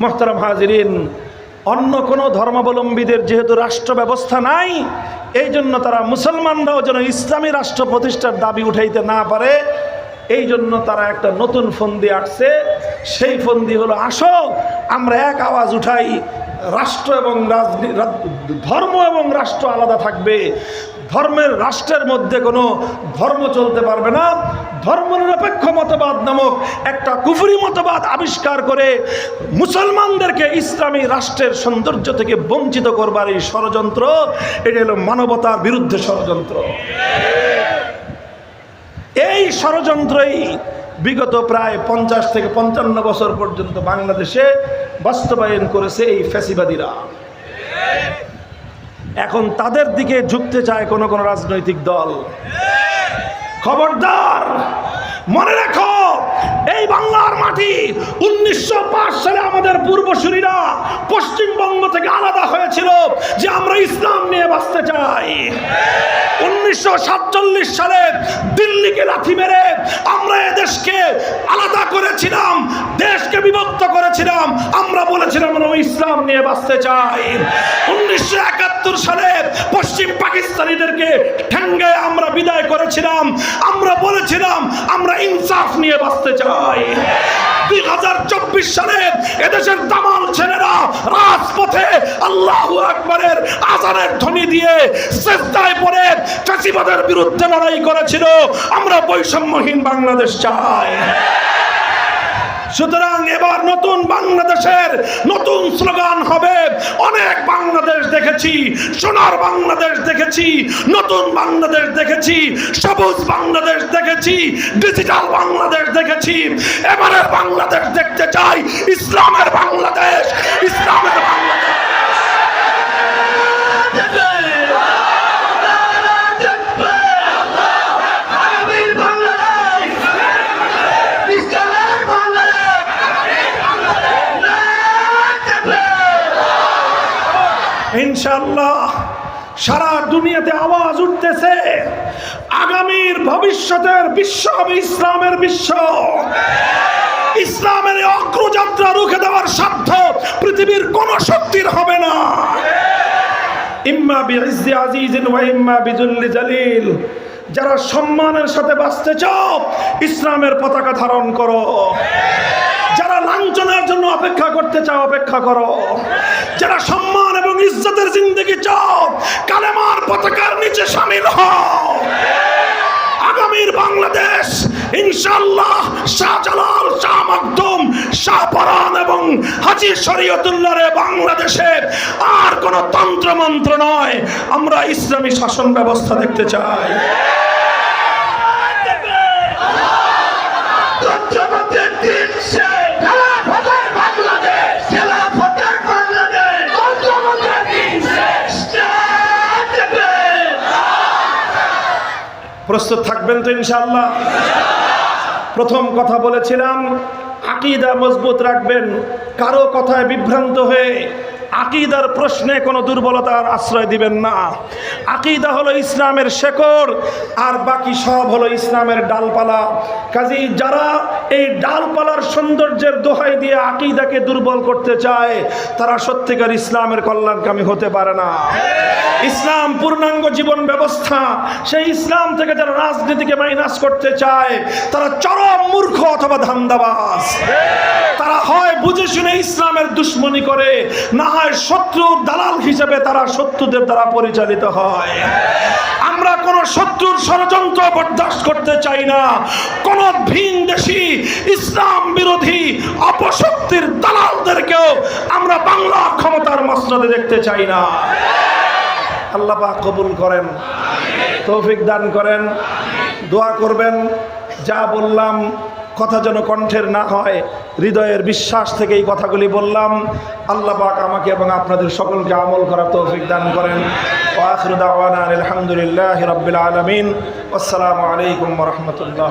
মোহতারাম হাজিরিন, অন্য কোনো ধর্মাবলম্বীদের যেহেতু রাষ্ট্র ব্যবস্থা নাই, এই জন্য তারা মুসলমানরাও যেন ইসলামী রাষ্ট্র প্রতিষ্ঠার দাবি উঠাইতে না পারে, এই জন্য তারা একটা নতুন ফন্দি আটছে। সেই ফন্দি হলো, আসো, আমরা এক আওয়াজ উঠাই, রাষ্ট্র এবং ধর্ম এবং রাষ্ট্র আলাদা থাকবে। ধর্মের রাষ্ট্রের মধ্যে কোনো ধর্ম চলতে পারবে না। ধর্মনিরপেক্ষ মতবাদ নামক একটা কুফরি মতবাদ আবিষ্কার করে মুসলমানদেরকে ইসলামী রাষ্ট্রের সৌন্দর্য থেকে বঞ্চিত করবার এই ষড়যন্ত্র, এটা হলো মানবতার বিরুদ্ধে ষড়যন্ত্র। এই ষড়যন্ত্রই বিগত প্রায় পঞ্চাশ থেকে পঞ্চান্ন বছর পর্যন্ত বাংলাদেশে বাস্তবায়ন করেছে এই ফ্যাসিবাদীরা। এখন তাদের দিকে ঝুঁকতে চায় কোনো কোনো রাজনৈতিক দল। খবরদার, মনে রাখো, এই বাংলার মাটি উনিশশো পাঁচ সালে আমাদের পূর্বসূরীরা পশ্চিমবঙ্গ থেকে আলাদা হয়েছিল যে আমরা ইসলাম নিয়ে বাঁচতে চাই। উনিশশো সাতচল্লিশ সালে দিল্লিকে লাথি মেরে আমরা দেশকে আলাদা করেছিলাম, দেশকে বিভক্ত করেছিলাম, আমরা বলেছিলাম আমরা ইসলাম নিয়ে বাঁচতে চাই। উনিশশো একাত্তর সালে পশ্চিম পাকিস্তানিদেরকে ঠেঙ্গে আমরা বিদায় করেছিলাম, আমরা বলেছিলাম, আমরা ইনসাফ নিয়ে বাঁচতে চাই। দুই হাজার চব্বিশ সালে এদেশের দামাল ছেলেরা রাজপথে আল্লাহ আকবরের আজানের ধ্বনি দিয়ে চেষ্টায় পড়ে চাষিবাদের বিরুদ্ধে লড়াই করেছিল। আমরা বৈষম্যহীন বাংলাদেশ চাই। সুতরাং এবার নতুন বাংলাদেশের নতুন স্লোগান হবে, অনেক বাংলাদেশ দেখেছি, সোনার বাংলাদেশ দেখেছি, নতুন বাংলাদেশ দেখেছি, সবুজ বাংলাদেশ দেখেছি, ডিজিটাল বাংলাদেশ দেখেছি। এবারের বাংলাদেশ দেখতে চাই, ইসলামের বাংলাদেশ ইসলামের বাংলাদেশ আগামীর বাংলাদেশ ইসলামের বাংলাদেশ ইনশাল্লাহ সারা দুনিয়াতে আওয়াজ উঠতেছে। আগামীর ভবিষ্যতের বিশ্ব হবে ইসলামের বিশ্ব। ইসলামের অগ্রযাত্রা রুখে দেওয়ার সাধ্য পৃথিবীর কোন শক্তির হবে না। ইম্মা বিইজ্জি আজিজিন ওয়া ইম্মা বিজুল্লি জালিল। যারা সম্মানের সাথে বাঁচতে চাও, ইসলামের পতাকা ধারণ করো। যারা লাঞ্ছনার জন্য অপেক্ষা করতে চাও, অপেক্ষা করো। যারা সম্মান এবং ইজ্জতের জিন্দগি চাও, কালেমার পতাকার নিচে সামিল হও। আগামীর বাংলাদেশ ইনশাল্লাহ শাহজালাল, শাহ মাকদুম শাহপরান এবং হাজি শরীয়তুল্লাহরে বাংলাদেশে আর কোনো তন্ত্র মন্ত্র নয়। আমরা ইসলামী শাসন ব্যবস্থা দেখতে চাই। প্রস্তুত থাকবেন তো ইনশাল্লাহ প্রথম কথা বলেছিলাম আকিদা মজবুত রাখবেন কারও কথায় বিভ্রান্ত হয়ে আকিদার প্রশ্নে কোনো দুর্বলতার আশ্রয় দিবেন না। আকিদা হলো ইসলামের শেকড়, আর বাকি সব হলো ইসলামের ডালপালা। কাজী যারা এই ডালপালার সৌন্দর্যের দোহাই দিয়ে আকিদাকে দুর্বল করতে চায়, তারা সত্যিকার ইসলামের কল্যাণকামী হতে পারে না। ইসলাম পূর্ণাঙ্গ জীবন ব্যবস্থা, সেই ইসলাম থেকে যারা রাজনীতিকে মাইনাস করতে চায়, তারা চরম মূর্খ অথবা ধান্দাবাজ। তারা হয় বুঝে শুনে ইসলামের দুশ্মনী করে, না হয় শত্রুর দালাল হিসেবে তারা শত্রুদের দ্বারা পরিচালিত হয়। আমরা কোন শত্রুর ষড়যন্ত্র বরদাস্ত করতে চাই না। কোন ভিন দেশি ইসলাম বিরোধী অপশক্তির দালালদেরকেও আমরা বাংলা ক্ষমতার মসনদে দেখতে চাই না। আল্লাহ পাক কবুল করেন, তৌফিক দান করেন, দোয়া করবেন, যা বললাম কথা যেন কণ্ঠের না হয়, হৃদয়ের বিশ্বাস থেকে এই কথাগুলি বললাম। আল্লাহ পাক আমাকে এবং আপনাদের সকলকে আমল করার তৌফিক দান করেন। আলহামদুলিল্লাহ রবিল আলমিন। আসসালামু আলাইকুম রহমতুল্লাহ।